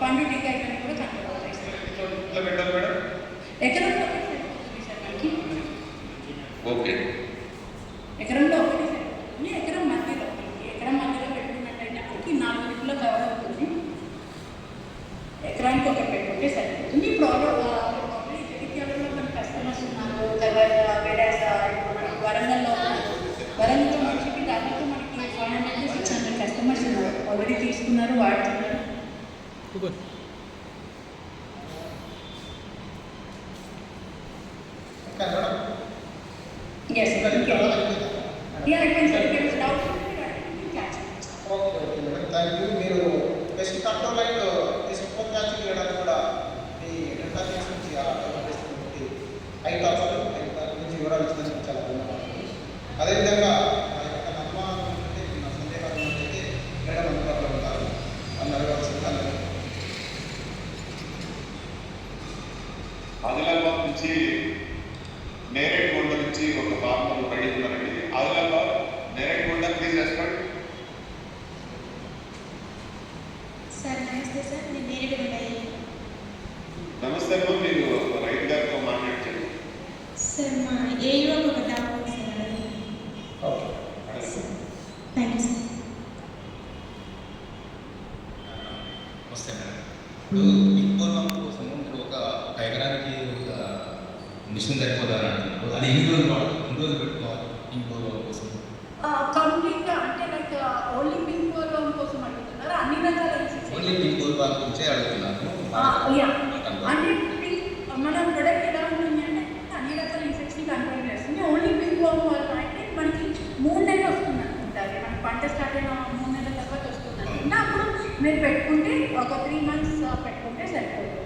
పండు టీకాయికని కూడా control sir ఇట్లా ఎకరంలో ఒకటి సార్ మనకి ఓకే. ఎకరంలో ఒకటి సరిపోతుంది ఎకరం మధ్యలో మనకి ఎకరం మధ్యలో పెట్టుకున్నట్టయితే మనకి నాలుగు లిటర్ల కవర్ అవుతుంది. ఎకరానికి ఒకటి పెట్టుకుంటే సరిపోతుంది. ఆల్రెడీ జగిత్యాలలో మన కస్టమర్స్ ఉన్నారు తర్వాత మనకి వరంగల్లో ఉన్నారు. వరంగల్ మనిషికి దాదాపు మనకి five hundred six hundred customers ఉన్నారు. ఆల్రెడీ తీసుకున్నారు వాడుతున్నారు. ఇంకా మేడం ఎస్ ఇంకా ఇంకా అయిపోయిందా? యా అయిపోయింది సార్ ఇక్కడ doubt catch okay okay madam thank you మీరు బెస్ట్ కంట్రోల్ లైన్ తీసుకుని మ్యాచింగ్ చేయడానికి కూడా మీ ఇంటర్నెట్ నుంచి ఆ డెవలప్మెంట్ హైట్ ఆఫర్ నుంచి వివరాలు ఇచ్చినందుకు చాలా ధన్యవాదాలు అదేవిధంగా నుంచి నేరేడ్గొండ నుంచి ఒక ఫార్మర్ రెడీ ఉన్నారండి ఆదిలాబాద్ నేరేడ్గొండ ప్లీజ్ రెస్పెక్ట్ నమస్తే అమ్మ మీరు రైతు గారితో సార్ మా ఏఈఓ ఒక sir okay. Thank you sir. వస్తే మేడం ఇప్పుడు ఇంకోర్వం కోసం మీరు ఒక ఒక ఎకరానికి ఒక సరిపోతారని అంటున్నారు అది ఎన్ని రోజులు వాడు ఎన్ని రోజులు పెట్టుకోవాలి? ఇంకోర్వం కోసం. కంప్లీట్గా అంటే లైక్ ఓన్లీ పింక్ కోల్వం కోసం అడుగుతున్నారు. అన్ని రకాల ఓన్లీ ఇంకోర్వం గురించే అడుగుతున్నాను. అంటే పింక్ మన ప్రొడక్ట్ ఎలా ఉంటుంది అంటే అన్ని రకాల ఇన్సెక్ట్స్ని కంట్రోల్ చేస్తుంది. ఓన్లీ పింక్ వల్ల అంటే మనకి మూడు నెలలు వస్తుంది అనుకుంటా అది మనకి పంట స్టార్ట్ అయిన మూడు నెలల తర్వాత వస్తుంది అనుకుంటా అప్పుడు మీరు పెట్టుకుంటే ఒక త్రీ మంత్స్ పెట్టుకుంటే సరిపోతుంది.